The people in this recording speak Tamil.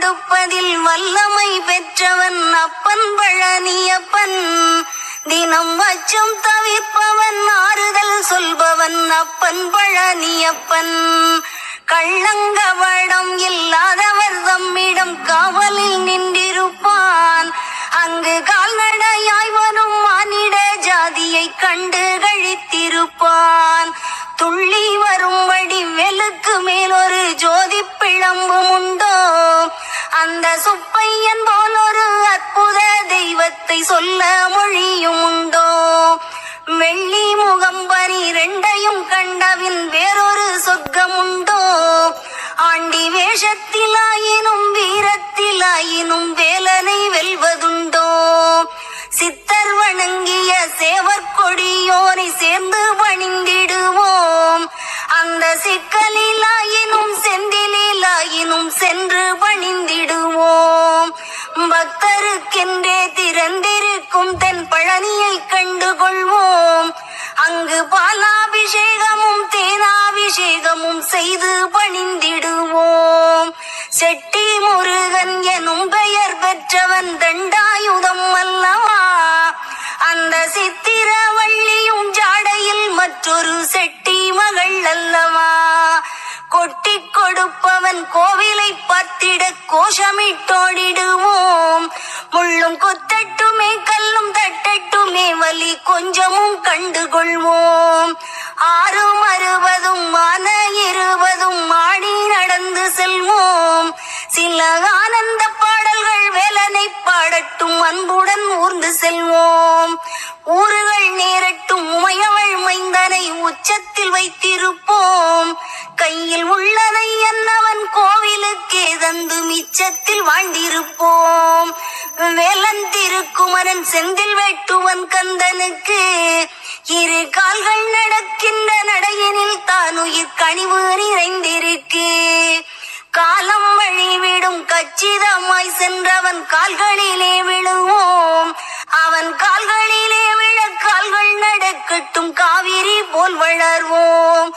கொடுப்பதில் வல்லமை பெற்றவன் அப்பன் பழனியப்பன். தினம் அச்சம் தவிர்ப்பவன் ஆறுதல் சொல்பவன் அப்பன் பழனியப்பன். கள்ளங்கவடம் இல்லாதவர் தம்மிடம் காவலில் நின்றிருப்பான். அங்கு கால்நடையாய் வரும் மானிட ஜாதியை கண்டு கழித்திருப்பான். துள்ளி வரும் பையன் போல் ஒரு அற்புத தெய்வத்தை சொல்ல மொழியும் உண்டோ? வெள்ளி முகம் பனிரெண்டையும் கண்டவின் வேறொரு சொர்க்கம் உண்டோ? ஆண்டி வேஷத்திலாயினும் வீரத்திலாயினும் வேலனை வெல்வதுண்டோ? சித்தர் வணங்கிய சேவர் கொடியோனை சேர்ந்து பணிந்திடு பக்தருக்கென்றே தன் தென் பழனியை கண்டு கொள்வோம் அங்கு பாலாபிஷேகமும் தேனாபிஷேகமும் செய்து பணிந்திடுவோம். செட்டி முருகன் எனும் பெயர் பெற்றவன் தண்டாயுதம் அல்லவா? அந்த சித்திரவள்ளியும் ஜாடையில் மற்றொரு செட்டி மகள் அல்லவா? கொட்டி கொடுப்பவன் கோவிலை பத்திட கோஷமிட்டோடிடுவோம். முள்ளும் கொத்தட்டுமே கல்லும் தட்டட்டுமே வலி கொஞ்சமும் கண்டுகொள்வோம். ஆறும் அறுபதும் மன இருபதும் மாடி நடந்து செல்வோம். சில ஆனந்த பாடல்கள் வேலனை பாடட்டும் அன்புடன் ஊர்ந்து செல்வோம். ஊறுகள் நேரட்டும் உமையவள் திருக்குமரன் செந்தில் வெட்டுவன் கந்தனுக்கு. இரு கால்கள் நடக்கின்ற நடையனில் தான் உயிர் கனிவு நிறைந்திருக்கு. காலம் வழிவிடும் கச்சிதமாய் சென்றவன் கால்களிலே விழுவோம். அவன் கால்களிலே விழ கால்கள் நடக்கட்டும் காவிரி போல் வளர்வோம்.